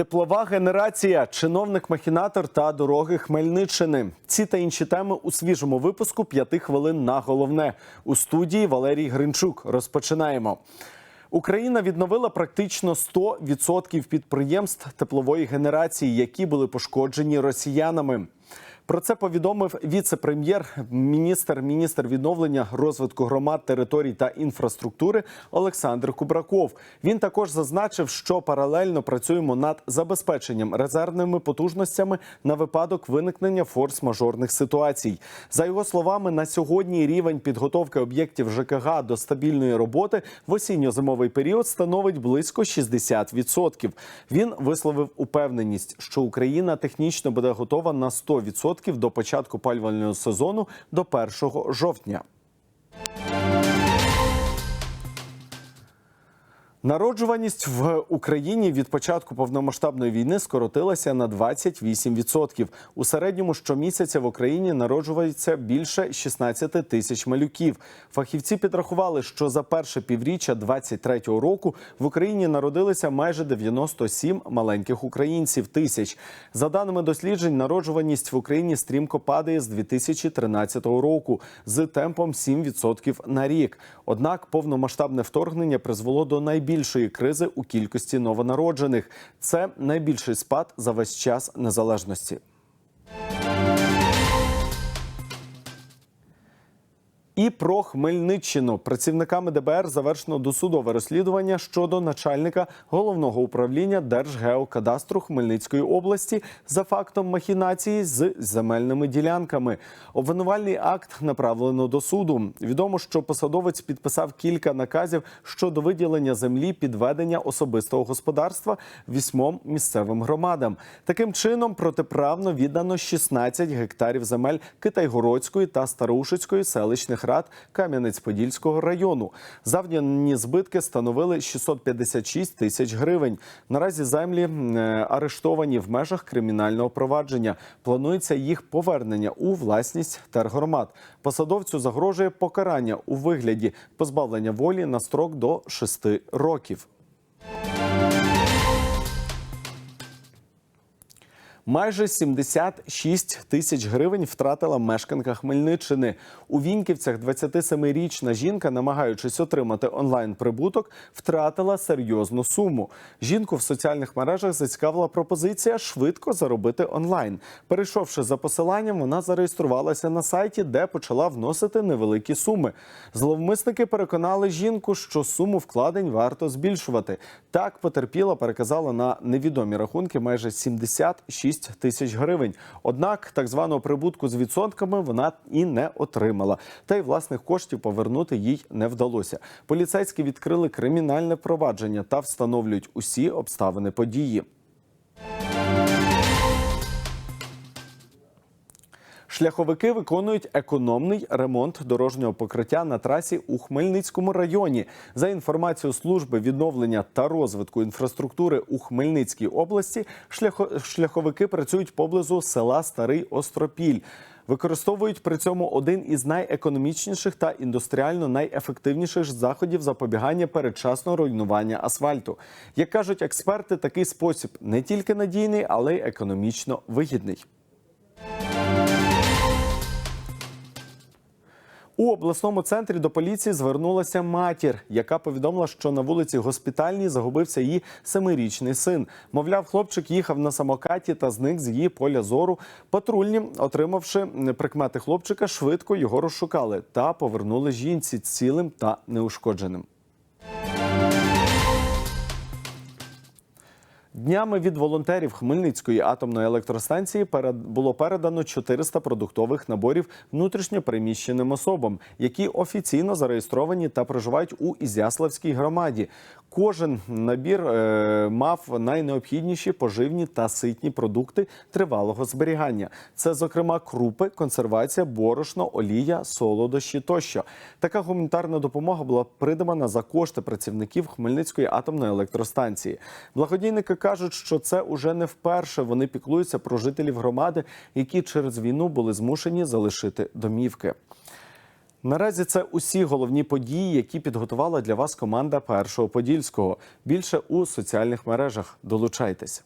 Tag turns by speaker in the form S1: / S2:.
S1: Теплова генерація, чиновник-махінатор та дороги Хмельниччини. Ці та інші теми у свіжому випуску п'яти хвилин на головне. У студії Валерій Гринчук. Розпочинаємо. Україна відновила практично 100% підприємств теплової генерації, які були пошкоджені росіянами. Про це повідомив віце-прем'єр, міністр, міністр відновлення розвитку громад, територій та інфраструктури Олександр Кубраков. Він також зазначив, що паралельно працюємо над забезпеченням резервними потужностями на випадок виникнення форс-мажорних ситуацій. За його словами, на сьогодні рівень підготовки об'єктів ЖКГ до стабільної роботи в осінньо-зимовий період становить близько 60%. Він висловив упевненість, що Україна технічно буде готова на 100% до початку палювального сезону до 1 жовтня. Народжуваність в Україні від початку повномасштабної війни скоротилася на 28%. У середньому щомісяця в Україні народжується більше 16 тисяч малюків. Фахівці підрахували, що за перше півріччя 2023 року в Україні народилися майже 97 маленьких українців тисяч. За даними досліджень, народжуваність в Україні стрімко падає з 2013 року з темпом 7% на рік. Однак повномасштабне вторгнення призвело до найбільшого найбільшої кризи у кількості новонароджених. Це найбільший спад за весь час незалежності. І про Хмельниччину працівниками ДБР завершено досудове розслідування щодо начальника головного управління Держгеокадастру Хмельницької області за фактом махінації з земельними ділянками. Обвинувальний акт направлено до суду. Відомо, що посадовець підписав кілька наказів щодо виділення землі під ведення особистого господарства вісьмом місцевим громадам. Таким чином протиправно віддано 16 гектарів земель Китайгородської та Старушицької селищних рад Кам'янець-Подільського району. Завдані збитки становили 656 тисяч гривень. Наразі землі арештовані в межах кримінального провадження. Планується їх повернення у власність тергромад. Посадовцю загрожує покарання у вигляді позбавлення волі на строк до 6 років. Майже 76 тисяч гривень втратила мешканка Хмельниччини. У Віньківцях 27-річна жінка, намагаючись отримати онлайн прибуток, втратила серйозну суму. Жінку в соціальних мережах зацікавила пропозиція швидко заробити онлайн. Перейшовши за посиланням, вона зареєструвалася на сайті, де почала вносити невеликі суми. Зловмисники переконали жінку, що суму вкладень варто збільшувати. Так потерпіла переказала на невідомі рахунки майже 76 тисяч гривень. Однак так званого прибутку з відсотками вона і не отримала. Та й власних коштів повернути їй не вдалося. Поліцейські відкрили кримінальне провадження та встановлюють усі обставини події. Шляховики виконують економний ремонт дорожнього покриття на трасі у Хмельницькому районі. За інформацією служби відновлення та розвитку інфраструктури у Хмельницькій області, шляхо- шляховики працюють поблизу села Старий Остропіль. Використовують при цьому один із найекономічніших та індустріально найефективніших заходів запобігання передчасного руйнування асфальту. Як кажуть експерти, такий спосіб не тільки надійний, але й економічно вигідний. У обласному центрі до поліції звернулася матір, яка повідомила, що на вулиці Госпітальній загубився її семирічний син. Мовляв, хлопчик їхав на самокаті та зник з її поля зору. Патрульні, отримавши прикмети хлопчика, швидко його розшукали та повернули жінці цілим та неушкодженим. Днями від волонтерів Хмельницької атомної електростанції було передано 400 продуктових наборів внутрішньопереміщеним особам, які офіційно зареєстровані та проживають у Ізяславській громаді. Кожен набір е, мав найнеобхідніші поживні та ситні продукти тривалого зберігання. Це, зокрема, крупи, консервація, борошно, олія, солодощі тощо. Така гуманітарна допомога була придбана за кошти працівників Хмельницької атомної електростанції. Благодійники кажуть, що це уже не вперше. Вони піклуються про жителів громади, які через війну були змушені залишити домівки. Наразі це усі головні події, які підготувала для вас команда Першого Подільського. Більше у соціальних мережах. Долучайтесь.